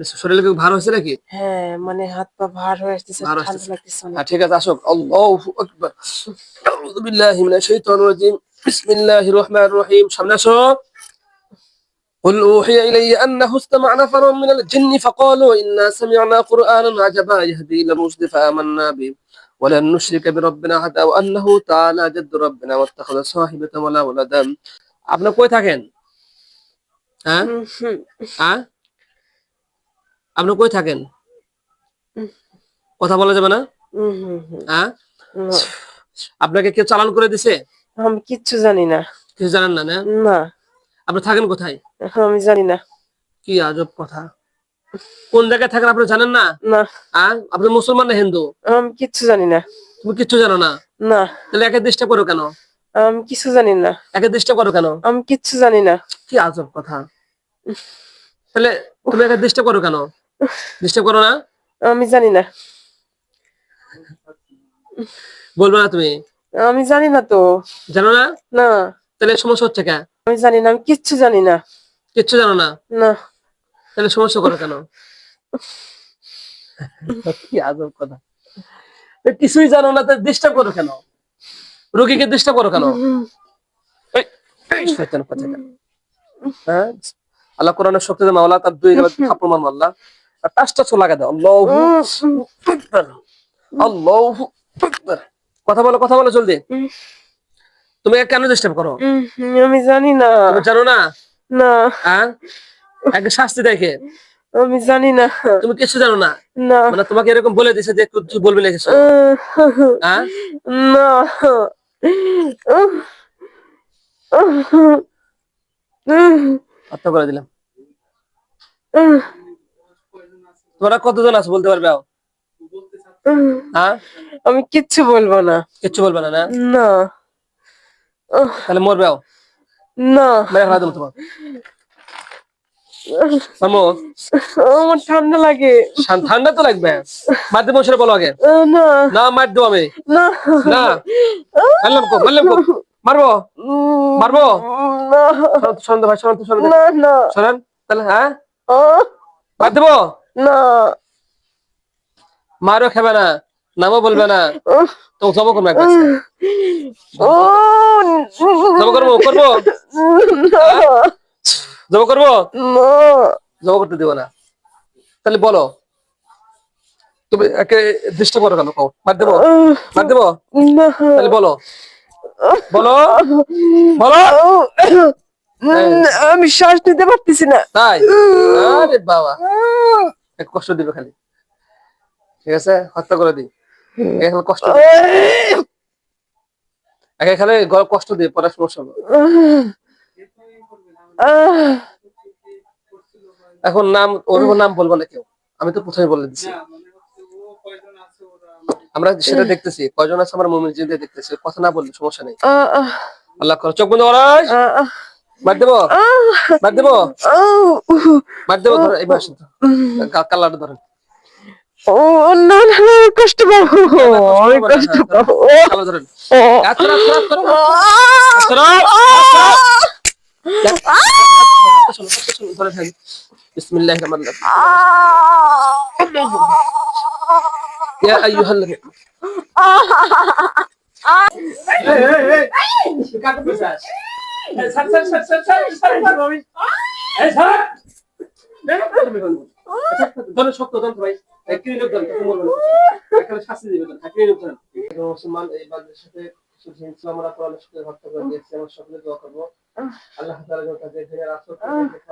শরীরে ভার হয়েছে নাকি হ্যাঁ মানে হাত পা ভার হয়ে আসতেছে। হ্যাঁ ঠিক আছে সামনে আসো قل أوحي إلي أنه استمع نفر من الجن فقالوا إنا سمعنا قرآنا عجبا يهدي إلى الرشد فآمنا به ولن نشرك بربنا أحدا وأنه تعالى جد ربنا واتخذ صاحبة ولا ولدا আপনি কই থাকেন হ্যাঁ হুম, হুম, হ্যাঁ আপনি কই থাকেন হুম। কথা বলা যাবে না হুম, হুম, হুম। হ্যাঁ না, আপনাকে কেউ চালান করে দিছে আমি কিচ্ছু জানি না কিছু জানেন না না না আপনি থাকেন কোথায়? আমি জানি না। কি আজব কথা। কোন জায়গায় থাকেন আপনি জানেন না? না। হ্যাঁ আপনি মুসলমান না হিন্দু? আমি কিচ্ছু জানি না। তুমি কিচ্ছু জানো না? না। তাহলে একে ডিস্টার্ব করো কেন? আমি কিছু জানি না। একে ডিস্টার্ব করো কেন? আমি কিচ্ছু জানি না। কি আজব কথা। তাহলে তুমি একে ডিস্টার্ব করো কেন? ডিস্টার্ব করো না? আমি জানি না। বলবে না তুমি। আমি জানি না তো। জানো না? না। তাহলে সমস্যা হচ্ছে কেন আমি জানি না আমি কিচ্ছু জানি না। কিচ্ছু জানো না? না। তাহলে সমস্যা করো কেন? কি আজব কথা। কিছুই জানো না তো ডিস্টার্ব করো কেন? রোগীকে ডিস্টার্ব করো কেন? হ্যাঁ? আল্লাহ কোরআনের শক্তিতে মাওলা তার দুই গেলে থাপ্পড় আর টাচটা ছো লাগা দাও। আল্লাহু আকবার। আল্লাহু আকবার। কথা বলো কথা বলো জলদি। তুমি কেন ডিস্টার্ব করো? আমি জানি না। তুমি জানো না? না। হ্যাঁ একে শাস্তি দেখে। আমি জানি না। তুমি কিছু জানো না? মানে তোমাকে এরকম বলে দিছে যে একটু বলবি না কিছু? হ্যাঁ না। হত্যা করে দিলাম। তোমরা কতজন আছে বলতে পারবে আমি কিচ্ছু বলব না। কিচ্ছু বলব না? না। তাহলে মরবে আও না। মেরে ফেলা দেবো তোমার মামু আমার ঠান্ডা লাগে। ঠান্ডা তো লাগবে। মার সেটা বলো আগে। না। না মার দেবো আমি। না। না। মারলাম কো মারলাম কো। মারবো? মারবো? না। সন্ধ্যা ভাই সন্ধ্যা সন্ধ্যা না না। শোনেন তাহলে হ্যাঁ? মার দেবো? না। মারও খাবে না। নামও বলবে না তো জমা করব একবার। ও জমা করব করব? না জমা করব? জমা করতে দিব না। তাহলে বলো তুমি একে ডিস্টার্ব করো কেন? কও মার দেবো? মার দেবো? তাহলে বলো। বলো? বলো? উম, আমি শ্বাস নিতে পারতেছি না। তাই? আরে বাবা। এক কষ্ট দিবে খালি। ঠিক আছে? হত্যা করে দিই। একে খালি কষ্ট কষ্ট দিয়ে সমস্যা এখন নাম ওর নাম বলব না কেউ। আমি তো প্রথমে বলে দিচ্ছি আমরা সেটা দেখতেছি। কয়জন আছে আমার মমির জিন্দে দেখতেছি। কথা না বললে সমস্যা নেই। আল্লাহ করো। চোখ বন্ধ আহ, মার দেবো? মার দেবো? মার দেবো ধরো এবার আসুন তো। কা- কাল্লাটা ধরেন। ও না না না, কষ্ট পাবো আমি পাবো না, কষ্ট হ্যাঁ, পাবো কাল্লা ধরেন ও, হাত ধরো, হাত ধরো, হাত ধরো, ধরেন, শক্ত, ধরেন ভাই। ক্লিনিক ধরেন, তোকে মরবে না। এখানে শাস্তি দিবে। হ্যাঁ, ধরেন। একজন মুসলমান এই বান্দার সাথে আমরা কোরআনের সাথে হত্যা করে দিয়েছি। আমরা সকলে দোয়া করব। আল্লাহ তাআলা যেন তাদের দিনের আসর থেকে